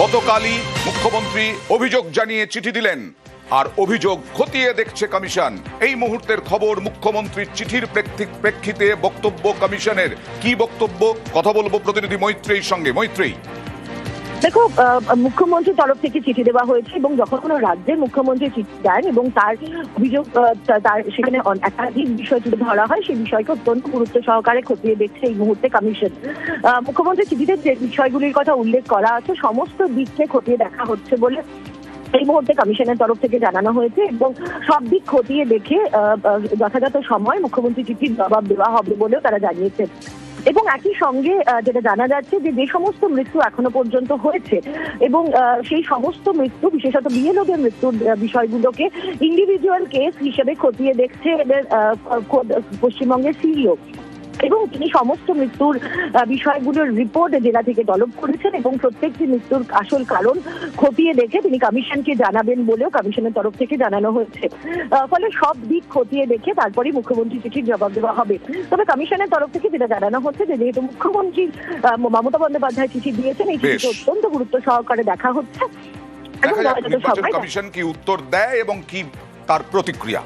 গতকালই মুখ্যমন্ত্রী অভিযোগ জানিয়ে চিঠি দিলেন। আর অভিযোগ খতিয়ে দেখছে কমিশন। এই মুহূর্তের খবর মুখ্যমন্ত্রীর চিঠির প্রেক্ষি- প্রেক্ষিতে বক্তব্য কমিশনের। কি বক্তব্য? কথা বলব প্রতিনিধি মৈত্রীর সঙ্গে। মৈত্রেয়ী। দেখো মুখ্যমন্ত্রীর তরফ থেকে চিঠি দেওয়া হয়েছে এবং যখন কোনো রাজ্যের মুখ্যমন্ত্রী চিঠি দেন এবং তার অভিযোগ তার সেখানে একাধিক বিষয় তুলে ধরা হয়, সেই বিষয়কে অত্যন্ত গুরুত্ব সহকারে খতিয়ে দেখছে এই মুহূর্তে কমিশন। মুখ্যমন্ত্রী চিঠিতে যে বিষয়গুলির কথা উল্লেখ করা আছে, সমস্ত দিককে খতিয়ে দেখা হচ্ছে বলে এই মুহূর্তে কমিশনের তরফ থেকে জানানো হয়েছে এবং সব দিক খতিয়ে দেখে যথাযথ সময় মুখ্যমন্ত্রী চিঠির জবাব দেওয়া হবে বলেও তারা জানিয়েছেন। এবং একই সঙ্গে যেটা জানা যাচ্ছে যে যে সমস্ত মৃত্যু এখনও পর্যন্ত হয়েছে এবং সেই সমস্ত মৃত্যু, বিশেষত বিএলওদের মৃত্যুর বিষয়গুলোকে ইন্ডিভিজুয়াল কেস হিসেবে খতিয়ে দেখছে এদের পশ্চিমবঙ্গের সিইও এবং তিনি সমস্ত মৃত্যুর বিষয়গুলোর রিপোর্ট জেলা থেকে তলব করেছেন এবং প্রত্যেকটি মৃত্যুর আসল কারণ খতিয়ে দেখে তিনি কমিশনকে জানাবেন বলেও কমিশনের তরফ থেকে জানানো হয়েছে। ফলে সব দিক খতিয়ে দেখে তারপরে মুখ্যমন্ত্রী চিঠির জবাব দেওয়া হবে। তবে কমিশনের তরফ থেকে যেটা জানানো হচ্ছে যে যেহেতু মুখ্যমন্ত্রী মমতা বন্দ্যোপাধ্যায় চিঠি দিয়েছেন এই চিঠিকে অত্যন্ত গুরুত্ব সহকারে দেখা হচ্ছে। কমিশন কি উত্তর দেয় এবং কি তার প্রতিক্রিয়া।